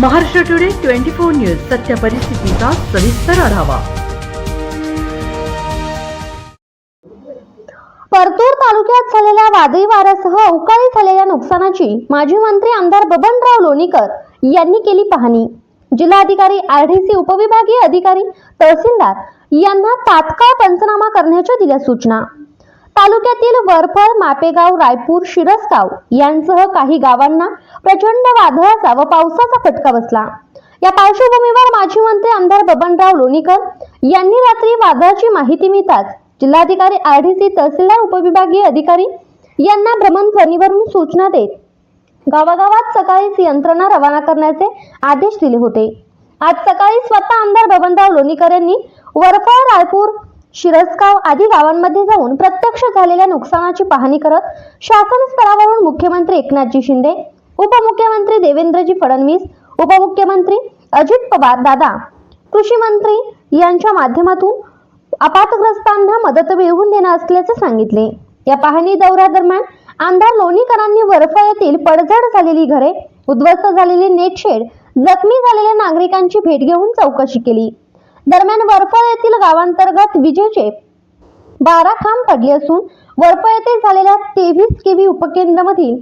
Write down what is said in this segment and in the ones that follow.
Maharashtra today twenty four news सत्य परिस्थितीचा सविस्तर आढावा. परतूर तालुक्यात झालेल्या वादळी वाऱ्यासह अवकाळी झालेल्या नुकसानाची माजी मंत्री आमदार बबनराव लोणीकर यांनी केली पाहणी. जिल्हाधिकारी आरडीसी उपविभागीय अधिकारी तहसीलदार यांना तात्काळ पंचनामा करण्याच्या दिल्या सूचना. तालुक्यातील वरफळ मापेगाव रायपूर शिरसगाव यांसह काही गावांना प्रचंड वादळाचा व पावसाचा फटका बसला. या पार्श्वभूमीवर माजी मंत्री आमदार बबनराव लोणीकर यांनी रात्री वादळाची माहिती मिळताच जिल्हाधिकारी आरडीसी तहसीलदार उपविभागीय अधिकारी यांना भ्रमणध्वनीवरून सूचना देत गावागावात सकाळीच यंत्रणा रवाना करण्याचे आदेश दिले होते. आज सकाळी स्वतः आमदार बबनराव लोणीकर यांनी वरफळ रायपूर शिरसगाव आदी गावांमध्ये जाऊन प्रत्यक्ष झालेल्या नुकसानाची पाहणी करत शासन स्तरावरून मुख्यमंत्री एकनाथजी शिंदे उपमुख्यमंत्री देवेंद्रजी फडणवीस उपमुख्यमंत्री अजित पवार दादा कृषी मंत्री यांच्या माध्यमातून आपातग्रस्तांना मदत मिळवून देणार असल्याचे सांगितले. या पाहणी दौऱ्यादरम्यान आमदार लोणीकरांनी वरफळ येथील पडझड झालेली घरे उद्ध्वस्त झालेली नेटशेड जखमी झालेल्या नागरिकांची भेट घेऊन चौकशी केली. दरम्यान वरफळ येथील गावांतर्गत विजेचे बारा खांब पडले असून वरपळ येथे झालेल्या तेवीस केव्ही उपकेंद्रामधील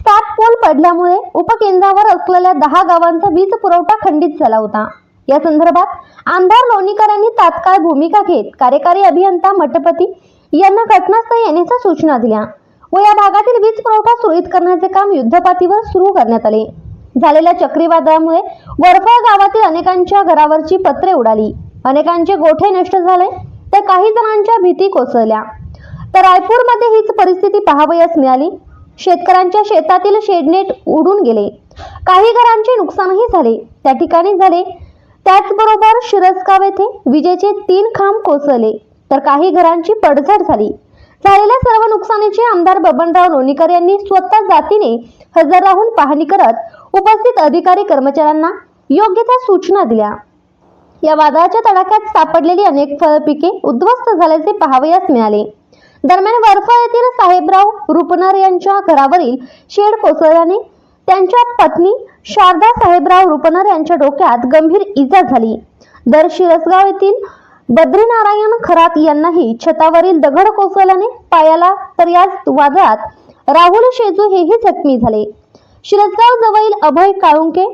सात पोल पडल्यामुळे उपकेंद्रावर असलेल्या दहा गावांचा वीज पुरवठा खंडित झाला होता. या संदर्भात आमदार लोणीकर यांनी तात्काळ भूमिका घेत कार्यकारी अभियंता मठपती यांना घटनास्थळी येण्याच्या सूचना दिल्या व या भागातील वीज पुरवठा सुरळीत करण्याचे काम युद्धपातीवर सुरू करण्यात आले. झालेल्या चक्रीवादळामुळे वरफळ गावातील अनेकांच्या घरावरची पत्रे उडाली. अनेकांचे गोठे नष्ट झाले तर काही जणांच्या भीती कोसळल्या. तर रायपूरमध्ये हीच परिस्थिती पाहावयास मिळाली. शेतकऱ्यांच्या शेतातील शेडनेट उडून गेले. काही घरांचे नुकसानही झाले. त्या ठिकाणी झाले. त्याचबरोबर शिरसगाव येथे विजेचे तीन खांब कोसळले. तर काही घरांची पडझड झाली. झालेल्या सर्व नुकसानीची आमदार बबनराव लोणीकर यांनी स्वतः जातीने हजर राहून पाहणी करत उपस्थित अधिकारी कर्मचाऱ्यांना योग्य त्या सूचना दिल्या. या वादळाच्या तडाख्यात सापडलेली अनेक फळपिके उद्ध्वस्त झाल्याचे पाहावयास मिळाले. दरम्यान वरफळ येथील साहेबराव रुपनर यांच्या घरावरील शेड कोसळल्याने त्यांच्या पत्नी शारदा साहेबराव रुपनर यांच्या डोक्यात गंभीर इजा झाली. दर शिरसगाव येथील बद्रीनारायण खरात यांनाही छतावरील दगड कोसळल्याने पायाला तर याच वादळात. राहुल शेजू हेही जखमी झाले. शिरसगाव जवळील अभय काळुंके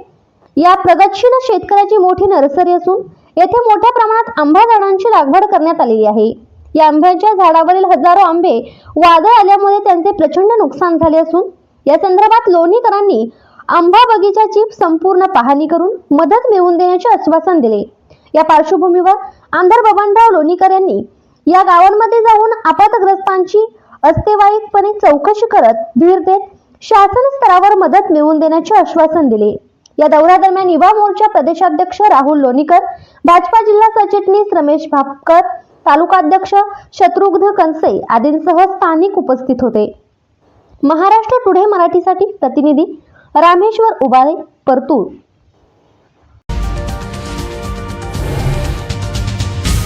या प्रगतशील शेतकऱ्याची मोठी नर्सरी असून येथे मोठ्या प्रमाणात आंबा झाडांची लागवड करण्यात आलेली आहे. या आंब्याच्या झाडावरील हजारो आंबे वादळ आल्यामुळे त्यांचे प्रचंड नुकसान झाले असून या संदर्भात लोणीकरांनी आंबा बगीचाची संपूर्ण पाहणी करून मदत मिळवून देण्याचे आश्वासन दिले. या पार्श्वभूमीवर आमदार बबनराव लोणीकर यांनी या गावांमध्ये जाऊन आपत्ग्रस्तांची अस्तेवाईकपणे चौकशी करत धीर देत शासन स्तरावर मदत मिळवून देण्याचे आश्वासन दिले. या दौऱ्यादरम्यान युवा मोर्चा प्रदेशाध्यक्ष राहुल लोणीकर भाजपा जिल्हा सचिटणीस रमेश भापकर तालुकाध्यक्ष शत्रुघ्न कनसे आदींसह स्थानिक उपस्थित होते. महाराष्ट्र टुडे मराठीसाठी प्रतिनिधी रामेश्वर उबाळे परतूर.